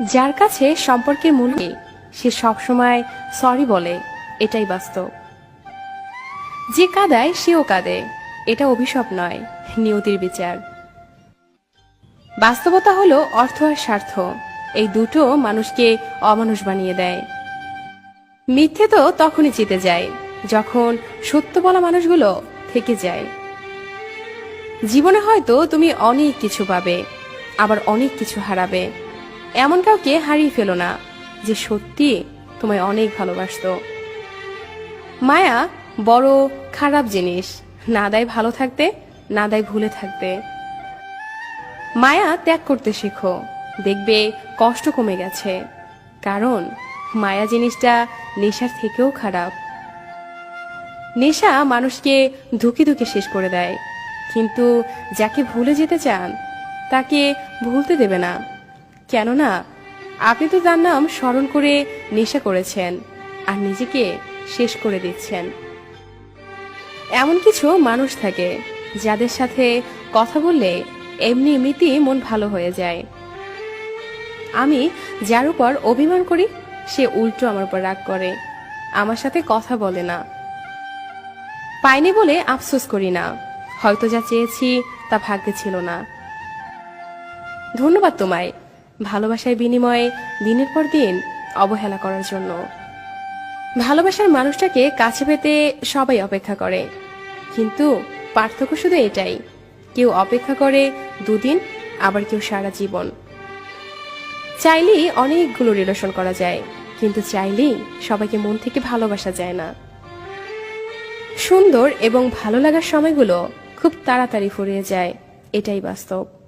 যার কাছে সম্পর্কের মূল নেই, সে সবসময় সরি বলে এটাই বাস্তব। যে কাদায় সেও কাঁদে এটা অভিশাপ নয় নিয়তির বিচার। বাস্তবতা হলো অর্থ আর স্বার্থ এই দুটো মানুষকে অমানুষ বানিয়ে দেয়। মিথ্যে তো তখনই জিতে যায় যখন সত্য বলা মানুষগুলো থেকে যায়। জীবনে হয়তো তুমি অনেক কিছু পাবে আবার অনেক কিছু হারাবে। এমন কাউকে হারিয়ে ফেলো না, যে সত্যি তোমায় অনেক ভালোবাসতো। মায়া, বড়, খারাপ জিনিস। না দেয় ভালো থাকতে, না দেয় ভুলে থাকতে। মায়া ত্যাগ করতে শেখো, দেখবে কষ্ট কমে গেছে। কারণ, মায়া জিনিসটা নেশার থেকেও খারাপ। নেশা মানুষকে ধুকে ধুকে শেষ করে দেয়। কিন্তু যাকে ভুলে যেতে চান, তাকে ভুলতে দেবে না। কেননা আপনি তো তার নাম স্মরণ করে নেশা করেছেন আর নিজেকে শেষ করে দিচ্ছেন। এমন কিছু মানুষ থাকে যাদের সাথে কথা বললে এমনি এমনিতেই মন ভালো হয়ে যায়। আমি যার উপর অভিমান করি, সে উল্টো আমার উপর রাগ করে, আমার সাথে কথা বলে না। পাইনি বলে আফসোস করি না, হয়তো যা চেয়েছি তা ভাগ্যে ছিল না। ধন্যবাদ তোমায়। ভালোবাসার বিনিময়ে দিনের পর দিন অবহেলা করার জন্য। ভালোবাসার মানুষটাকে কাছে পেতে সবাই অপেক্ষা করে। কিন্তু পার্থক্য শুধু এটাই, কেউ অপেক্ষা করে দুদিন, আবার কেউ সারা জীবন। চাইলেই অনেকগুলো রিলেশন করা যায়, কিন্তু চাইলেই সবাইকে মন থেকে ভালোবাসা যায় না। সুন্দর এবং ভালো লাগার সময়গুলো খুব তাড়াতাড়ি ফুরিয়ে যায়, এটাই বাস্তব।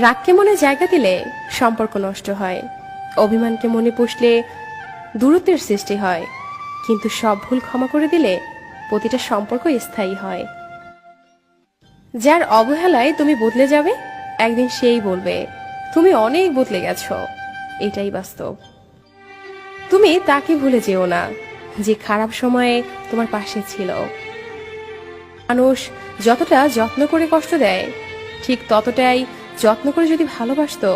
রাগকে মনে জায়গা দিলে সম্পর্ক নষ্ট হয়। অভিমানকে মনে পুষলে দূরত্বের সৃষ্টি হয়। কিন্তু সব ভুল ক্ষমা করে দিলে প্রতিটা সম্পর্ক স্থায়ী হয়। যার অবহেলায় তুমি বদলে যাবে, একদিন সেই বলবে, তুমি অনেক বদলে গেছো। এটাই বাস্তব। তুমি তাকে ভুলে যেও না, যে খারাপ সময়ে তোমার পাশে ছিল। মানুষ যতটা যত্ন করে কষ্ট দেয়, ঠিক ততটাই যত্ন করে যদি ভালোবাসতো,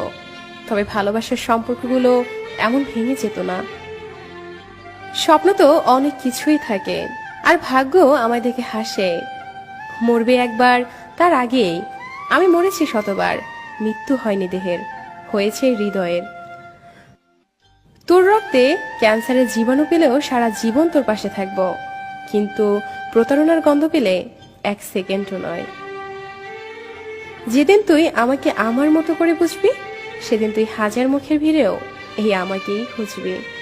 তবে ভালোবাসার সম্পর্কগুলো এমন ভেঙে যেত না। স্বপ্ন তো অনেক কিছুই থাকে, আর ভাগ্য আমায় দেখে হাসে। মরবে একবার, তার আগেই। আমি মরেছি শতবার, মৃত্যু হয়নি দেহের, হয়েছে হৃদয়ের। তোর রক্তে ক্যান্সারের জীবাণু পেলেও সারা জীবন তোর পাশে থাকব, কিন্তু প্রতারণার গন্ধ পেলে এক সেকেন্ডও নয়। যেদিন তুই আমাকে আমার মতো করে বুঝবি, সেদিন তুই হাজার মুখের ভিড়েও এই আমাকেই খুঁজবি।